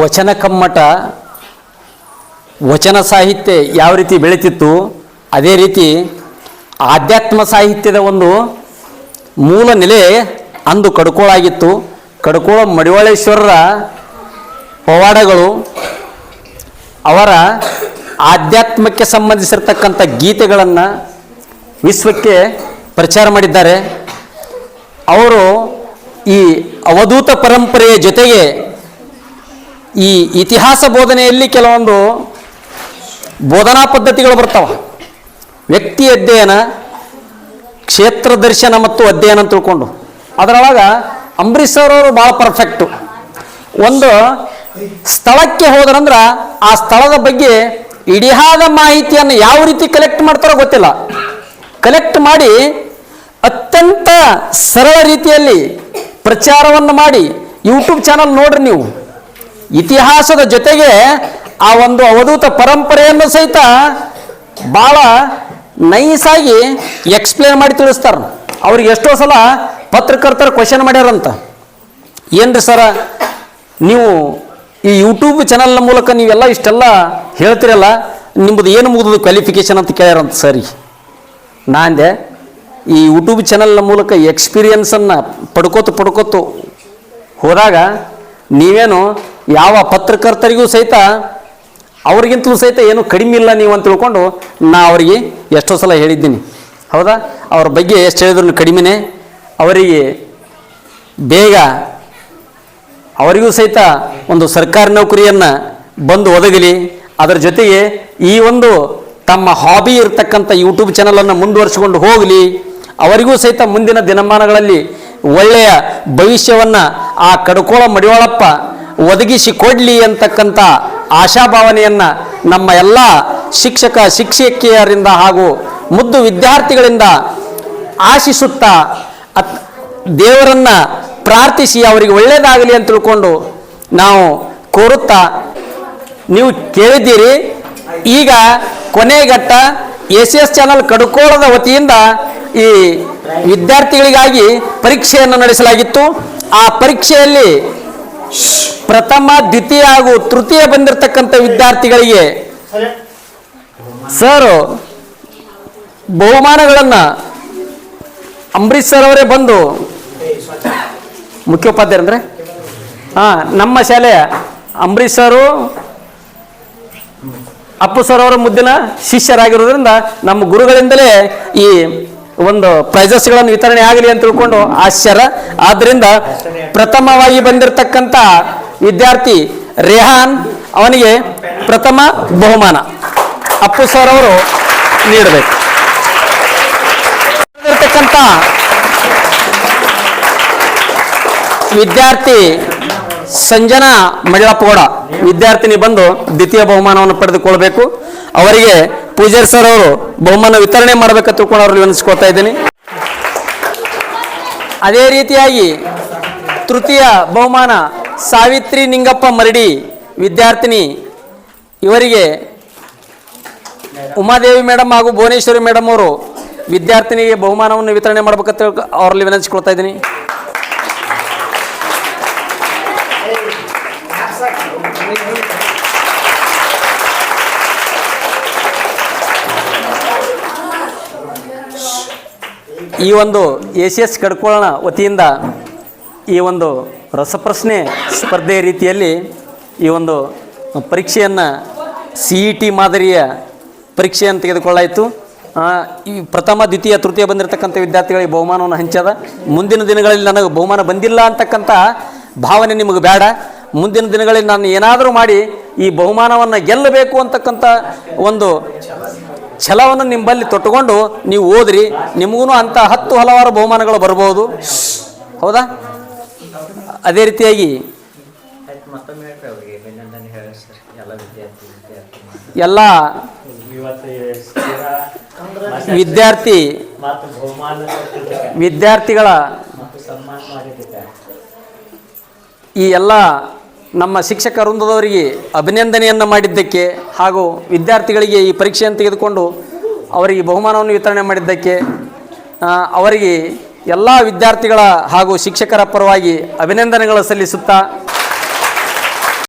ವಚನ ಕಮ್ಮಟ, ವಚನ ಸಾಹಿತ್ಯ ಯಾವ ರೀತಿ ಬೆಳೀತಿತ್ತು, ಅದೇ ರೀತಿ ಆಧ್ಯಾತ್ಮ ಸಾಹಿತ್ಯದ ಒಂದು ಮೂಲ ನೆಲೆ ಅಂದು ಕಡ್ಕೋಳಾಗಿತ್ತು ಕಡ್ಕೋಳ ಮಡಿವಾಳೇಶ್ವರರ ಪವಾಡಗಳು, ಅವರ ಆಧ್ಯಾತ್ಮಕ್ಕೆ ಸಂಬಂಧಿಸಿರ್ತಕ್ಕಂಥ ಗೀತೆಗಳನ್ನು ವಿಶ್ವಕ್ಕೆ ಪ್ರಚಾರ ಮಾಡಿದ್ದಾರೆ. ಅವರು ಈ ಅವಧೂತ ಪರಂಪರೆಯ ಜೊತೆಗೆ ಈ ಇತಿಹಾಸ ಬೋಧನೆಯಲ್ಲಿ ಕೆಲವೊಂದು ಬೋಧನಾ ಪದ್ಧತಿಗಳು ಬರ್ತಾವ. ವ್ಯಕ್ತಿ ಅಧ್ಯಯನ, ಕ್ಷೇತ್ರ ದರ್ಶನ ಮತ್ತು ಅಧ್ಯಯನ ಅಂತ ತಿಳ್ಕೊಂಡು. ಅದರೊಳಗ ಅಂಬರೀಷ್ ಅವರು ಭಾಳ ಪರ್ಫೆಕ್ಟು ಒಂದು ಸ್ಥಳಕ್ಕೆ ಹೋದ್ರಂದ್ರೆ ಆ ಸ್ಥಳದ ಬಗ್ಗೆ ಇಡಿಯಾದ ಮಾಹಿತಿಯನ್ನು ಯಾವ ರೀತಿ ಕಲೆಕ್ಟ್ ಮಾಡ್ತಾರೋ ಗೊತ್ತಿಲ್ಲ. ಕಲೆಕ್ಟ್ ಮಾಡಿ ಅತ್ಯಂತ ಸರಳ ರೀತಿಯಲ್ಲಿ ಪ್ರಚಾರವನ್ನು ಮಾಡಿ ಯೂಟ್ಯೂಬ್ ಚಾನಲ್ ನೋಡ್ರಿ ನೀವು. ಇತಿಹಾಸದ ಜೊತೆಗೆ ಆ ಒಂದು ಅವಧೂತ ಪರಂಪರೆಯನ್ನು ಸಹಿತ ಭಾಳ ನೈಸಾಗಿ ಎಕ್ಸ್ಪ್ಲೇನ್ ಮಾಡಿ ತಿಳಿಸ್ತಾರೆ. ಅವ್ರಿಗೆ ಎಷ್ಟೋ ಸಲ ಪತ್ರಕರ್ತರು ಕ್ವಶನ್ ಮಾಡ್ಯಾರಂತ. ಏನ್ರಿ ಸರ ನೀವು ಈ ಯೂಟ್ಯೂಬ್ ಚಾನಲ್ನ ಮೂಲಕ ನೀವೆಲ್ಲ ಇಷ್ಟೆಲ್ಲ ಹೇಳ್ತಿರಲ್ಲ, ನಿಮ್ಮದು ಏನು ಮುಗಿದು ಕ್ವಾಲಿಫಿಕೇಶನ್ ಅಂತ ಕೇಳ್ಯಾರಂತ ಸರಿ ನಾಂದೆ ಈ ಯೂಟ್ಯೂಬ್ ಚಾನಲ್ನ ಮೂಲಕ ಎಕ್ಸ್ಪೀರಿಯನ್ಸನ್ನು ಪಡ್ಕೋತು ಪಡ್ಕೋತು ಹೋದಾಗ ನೀವೇನು ಯಾವ ಪತ್ರಕರ್ತರಿಗೂ ಸಹಿತ ಅವ್ರಿಗಿಂತಲೂ ಸಹಿತ ಏನು ಕಡಿಮೆ ಇಲ್ಲ ನೀವು ಅಂತ ತಿಳ್ಕೊಂಡು ನಾ ಅವರಿಗೆ ಎಷ್ಟೋ ಸಲ ಹೇಳಿದ್ದೀನಿ. ಹೌದಾ? ಅವ್ರ ಬಗ್ಗೆ ಎಷ್ಟು ಹೇಳಿದ್ರು ಕಡಿಮೆನೇ. ಅವರಿಗೆ ಬೇಗ ಅವರಿಗೂ ಸಹಿತ ಒಂದು ಸರ್ಕಾರಿ ನೌಕರಿಯನ್ನು ಬಂದು ಒದಗಲಿ. ಅದರ ಜೊತೆಗೆ ಈ ಒಂದು ತಮ್ಮ ಹಾಬಿ ಇರತಕ್ಕಂಥ ಯೂಟ್ಯೂಬ್ ಚಾನಲನ್ನು ಮುಂದುವರಿಸಿಕೊಂಡು ಹೋಗಲಿ. ಅವರಿಗೂ ಸಹಿತ ಮುಂದಿನ ದಿನಮಾನಗಳಲ್ಲಿ ಒಳ್ಳೆಯ ಭವಿಷ್ಯವನ್ನು ಆ ಕಡ್ಕೋಳ ಮಡಿವಾಳಪ್ಪ ಒದಗಿಸಿ ಕೊಡಲಿ ಅಂತಕ್ಕಂಥ ಆಶಾಭಾವನೆಯನ್ನು ನಮ್ಮ ಎಲ್ಲ ಶಿಕ್ಷಕ, ಶಿಕ್ಷಕಿಯರಿಂದ ಹಾಗೂ ಮುದ್ದು ವಿದ್ಯಾರ್ಥಿಗಳಿಂದ ಆಶಿಸುತ್ತಾ ಅತ್ ದೇವರನ್ನ ಪ್ರಾರ್ಥಿಸಿ ಅವರಿಗೆ ಒಳ್ಳೆಯದಾಗಲಿ ಅಂತ ತಿಳ್ಕೊಂಡು ನಾವು ಕೋರುತ್ತಾ ನೀವು ಕೇಳಿದ್ದೀರಿ. ಈಗ ಕೊನೆಘಟ್ಟ ಸಿ ಎಸ್ ಚಾನಲ್ ಕಡುಕೋಳದ ವತಿಯಿಂದ ಈ ವಿದ್ಯಾರ್ಥಿಗಳಿಗಾಗಿ ಪರೀಕ್ಷೆಯನ್ನು ನಡೆಸಲಾಗಿತ್ತು. ಆ ಪರೀಕ್ಷೆಯಲ್ಲಿ ಪ್ರಥಮ, ದ್ವಿತೀಯ ಹಾಗೂ ತೃತೀಯ ಬಂದಿರತಕ್ಕಂಥ ವಿದ್ಯಾರ್ಥಿಗಳಿಗೆ ಸರ್, ಬಹುಮಾನಗಳನ್ನು ಅಂಬರೀಶ್ ಸರ್ ಅವರೇ ಬಂದು ಮುಖ್ಯೋಪಾಧ್ಯಾಯ ಅಂದರೆ? ಹಾಂ, ನಮ್ಮ ಶಾಲೆಯ ಅಂಬರೀಶ್ ಸರು, ಅಪ್ಪು ಸರ್ ಅವರ ಮುದ್ದಿನ ಶಿಷ್ಯರಾಗಿರೋದ್ರಿಂದ ನಮ್ಮ ಗುರುಗಳಿಂದಲೇ ಈ ಒಂದು ಪ್ರೈಸಸ್ಗಳನ್ನು ವಿತರಣೆ ಆಗಲಿ ಅಂತ ತಿಳ್ಕೊಂಡು ಆಶ್ಚರ್ಯ. ಆದ್ರಿಂದ ಪ್ರಥಮವಾಗಿ ಬಂದಿರತಕ್ಕಂಥ ವಿದ್ಯಾರ್ಥಿ ರೆಹಾನ್ ಅವನಿಗೆ ಪ್ರಥಮ ಬಹುಮಾನ. ಅಪ್ಪು ಸರ್ ಅವರು ನೀಡಬೇಕು. ಬಂದಿರತಕ್ಕಂತ ವಿದ್ಯಾರ್ಥಿ ಸಂಜನಾ ಮಳ್ಳಪ್ಪಗೌಡ. ವಿದ್ಯಾರ್ಥಿನಿ ಬಂದು ದ್ವಿತೀಯ ಬಹುಮಾನವನ್ನು ಪಡೆದುಕೊಳ್ಬೇಕು. ಅವರಿಗೆ ಪೂಜಾರಿ ಸರ್ ಅವರು ಬಹುಮಾನ ವಿತರಣೆ ಮಾಡಬೇಕಂತ ತಿಳ್ಕೊಂಡು ಅವ್ರಲ್ಲಿ ಅನಿಸ್ಕೊತಾ ಇದ್ದೀನಿ. ಅದೇ ರೀತಿಯಾಗಿ ತೃತೀಯ ಬಹುಮಾನ ಸಾವಿತ್ರಿ ನಿಂಗಪ್ಪ ಮರಡಿ ವಿದ್ಯಾರ್ಥಿನಿ ಇವರಿಗೆ ಉಮಾದೇವಿ ಮೇಡಮ್ ಹಾಗೂ ಭುವನೇಶ್ವರಿ ಮೇಡಮ್ ಅವರು ವಿದ್ಯಾರ್ಥಿನಿಗೆ ಬಹುಮಾನವನ್ನು ವಿತರಣೆ ಮಾಡ್ಬೇಕಂತ ಅವರಲ್ಲಿ ವಿನಂತಿಸ್ಕೊಳ್ತಾ ಇದ್ದೀನಿ. ಈ ಒಂದು ಎ ಸಿ ಎಸ್ ಕಡ್ಕೊಳ್ಳೋಣ ವತಿಯಿಂದ ಈ ಒಂದು ರಸಪ್ರಶ್ನೆ ಸ್ಪರ್ಧೆ ರೀತಿಯಲ್ಲಿ ಈ ಒಂದು ಪರೀಕ್ಷೆಯನ್ನು ಸಿ ಇ ಟಿ ಮಾದರಿಯ ಪರೀಕ್ಷೆಯನ್ನು ತೆಗೆದುಕೊಳ್ಳಾಯಿತು. ಈ ಪ್ರಥಮ, ದ್ವಿತೀಯ, ತೃತೀಯ ಬಂದಿರತಕ್ಕಂಥ ವಿದ್ಯಾರ್ಥಿಗಳಿಗೆ ಬಹುಮಾನವನ್ನು ಹಂಚದ. ಮುಂದಿನ ದಿನಗಳಲ್ಲಿ ನನಗೆ ಬಹುಮಾನ ಬಂದಿಲ್ಲ ಅಂತಕ್ಕಂಥ ಭಾವನೆ ನಿಮಗೆ ಬೇಡ. ಮುಂದಿನ ದಿನಗಳಲ್ಲಿ ನಾನು ಏನಾದರೂ ಮಾಡಿ ಈ ಬಹುಮಾನವನ್ನು ಗೆಲ್ಲಬೇಕು ಅಂತಕ್ಕಂಥ ಒಂದು ಛಲವನ್ನು ನಿಮ್ಮಲ್ಲಿ ತೊಟ್ಟುಕೊಂಡು ನೀವು ಓದ್ರಿ ನಿಮಗೂ ಅಂತ ಹತ್ತು ಹಲವಾರು ಬಹುಮಾನಗಳು ಬರಬಹುದು ಹೌದಾ? ಅದೇ ರೀತಿಯಾಗಿ ಮತ್ತೊಮ್ಮೆ ಹೇಳ್ರಿ ಅವ್ರಿಗೆ ಹೇಳಿ ಸರ್ ಎಲ್ಲ ವಿದ್ಯಾರ್ಥಿ ವಿದ್ಯಾರ್ಥಿ ಎಲ್ಲ ಇವತ್ತು ಸ್ಥಿರ ವಿದ್ಯಾರ್ಥಿ ಮತ್ತು ಬಹುಮಾನ ವಿದ್ಯಾರ್ಥಿಗಳ ಮತ್ತು ಸನ್ಮಾನ ಮಾಡಿದ್ದಕ್ಕೆ ಈ ಎಲ್ಲ ನಮ್ಮ ಶಿಕ್ಷಕ ವೃಂದದವರಿಗೆ ಅಭಿನಂದನೆಯನ್ನು ಮಾಡಿದ್ದಕ್ಕೆ ಹಾಗೂ ವಿದ್ಯಾರ್ಥಿಗಳಿಗೆ ಈ ಪರೀಕ್ಷೆಯನ್ನು ತೆಗೆದುಕೊಂಡು ಅವರಿಗೆ ಬಹುಮಾನವನ್ನು ವಿತರಣೆ ಮಾಡಿದ್ದಕ್ಕೆ ಅವರಿಗೆ ಎಲ್ಲ ವಿದ್ಯಾರ್ಥಿಗಳ ಹಾಗೂ ಶಿಕ್ಷಕರ ಪರವಾಗಿ ಅಭಿನಂದನೆಗಳು ಸಲ್ಲಿಸುತ್ತಾ